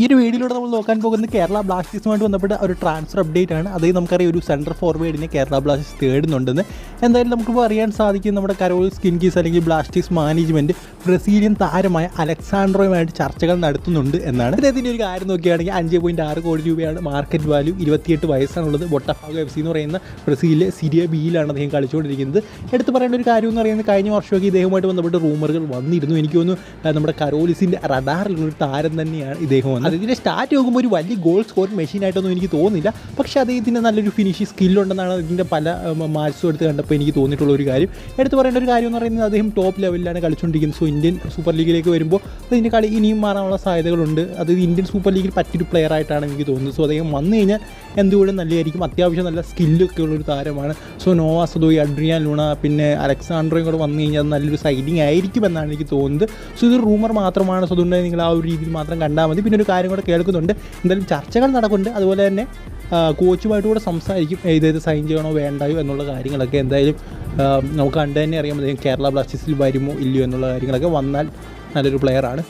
ഈ ഒരു വീഡിയോയിലൂടെ നമ്മൾ നോക്കാൻ പോകുന്നത് കേരള ബ്ലാസ്റ്റേഴ്സുമായിട്ട് ബന്ധപ്പെട്ട ഒരു ട്രാൻസ്ഫർ അപ്ഡേറ്റ് ആണ്. അതായത് നമുക്കറിയാം ഒരു സെൻട്രൽ ഫോർവേഡിനെ കേരള ബ്ലാസ്റ്റേഴ്സ് തേടുന്നുണ്ടെന്ന്. എന്തായാലും നമുക്കിപ്പോൾ അറിയാൻ സാധിക്കും നമ്മുടെ കരോൾ സ്കിൻകീസ് അല്ലെങ്കിൽ ബ്ലാസ്റ്റേഴ്സ് മാനേജ്മെന്റ് ബ്രസീലിയൻ താരമായ അലക്സാൻഡ്രോയുമായിട്ട് ചർച്ചകൾ നടത്തുന്നുണ്ട് എന്നാണ്. അദ്ദേഹത്തിന്റെ ഒരു കാര്യം നോക്കുകയാണെങ്കിൽ അഞ്ച് പോയിന്റ് ആറ് കോടി രൂപയാണ് മാർക്കറ്റ് വാല്യൂ ഇരുപത്തിയെട്ട് വയസ്സാണുള്ളത്. ബൊട്ടഫാഗോ എഫ് സി എന്ന് പറയുന്ന ബ്രസീലിലെ സിരിയ ബിയിലാണ് അദ്ദേഹം കളിച്ചുകൊണ്ടിരിക്കുന്നത്. എടുത്തു പറയേണ്ട ഒരു കാര്യം എന്ന് പറയുന്നത് കഴിഞ്ഞ വർഷമൊക്കെ ഇദ്ദേഹവുമായിട്ട് ബന്ധപ്പെട്ട് റൂമറുകൾ വന്നിരുന്നു. എനിക്ക് തോന്നുന്നു നമ്മുടെ കരോലിസിന്റെ റഡാറിലുള്ള ഒരു താരം തന്നെയാണ് ഇദ്ദേഹം വന്നത് ഇതിന്റെ സ്റ്റാർട്ട് നോക്കുമ്പോൾ ഒരു വലിയ ഗോൾ സ്കോർ മെഷീൻ ആയിട്ടൊന്നും എനിക്ക് തോന്നുന്നില്ല. പക്ഷേ ഇതിന് നല്ലൊരു ഫിനിഷിംഗ് സ്കില്ലുണ്ടെന്നാണ് ഇതിന്റെ പല മാച്ചസും എടുത്ത് കണ്ടപ്പോൾ എനിക്ക് തോന്നിയിട്ടുള്ള ഒരു കാര്യം. എടുത്ത് പറയേണ്ട ഒരു കാര്യം എന്ന് പറയുന്നത് അദ്ദേഹം ടോപ്പ് ലെവലിലാണ് കളിച്ചുകൊണ്ടിരിക്കുന്നത് സോ ഇന്ത്യൻ സൂപ്പർ ലീഗിലേക്ക് വരുമ്പോൾ അതിന്റെ കളി ഇനിയും മാറാനുള്ള സാധ്യതകളുണ്ട്. അത് ഇന്ത്യൻ സൂപ്പർ ലീഗിൽ പറ്റിയൊരു പ്ലെയർ ആയിട്ടാണ് എനിക്ക് തോന്നുന്നത്. സോ അദ്ദേഹം വന്നു കഴിഞ്ഞാൽ എന്തുകൊണ്ടും നല്ലതായിരിക്കും. അത്യാവശ്യം നല്ല സ്കില്ലൊക്കെ ഉള്ളൊരു താരമാണ്. So Noah Sadaoui Adrian Luna പിന്നെ അലക്സാണ്ടറും കൂടെ വന്നു കഴിഞ്ഞാൽ നല്ലൊരു സൈഡിങ് ആയിരിക്കും എന്നാണ് എനിക്ക് തോന്നുന്നത്. സോ ഇത് റൂമർ മാത്രമാണ്. സോ അതുകൊണ്ട് നിങ്ങൾ ആ ഒരു രീതിയിൽ മാത്രം കണ്ടാൽ മതി. പിന്നെ ഒരു കാര്യം കൂടെ കേൾക്കുന്നുണ്ട്. എന്തായാലും ചർച്ചകൾ നടക്കുന്നുണ്ട്. അതുപോലെ തന്നെ കോച്ചുമായിട്ട് കൂടെ സംസാരിക്കും. ഏതേത് സൈൻ ചെയ്യണോ വേണ്ടായോ എന്നുള്ള കാര്യങ്ങളൊക്കെ എന്തായാലും നമുക്ക് കണ്ടു തന്നെ അറിയാം കേരള ബ്ലാസ്റ്റേഴ്സിൽ വരുമോ ഇല്ലയോ എന്നുള്ള കാര്യങ്ങളൊക്കെ വന്നാൽ നല്ലൊരു പ്ലെയറാണ്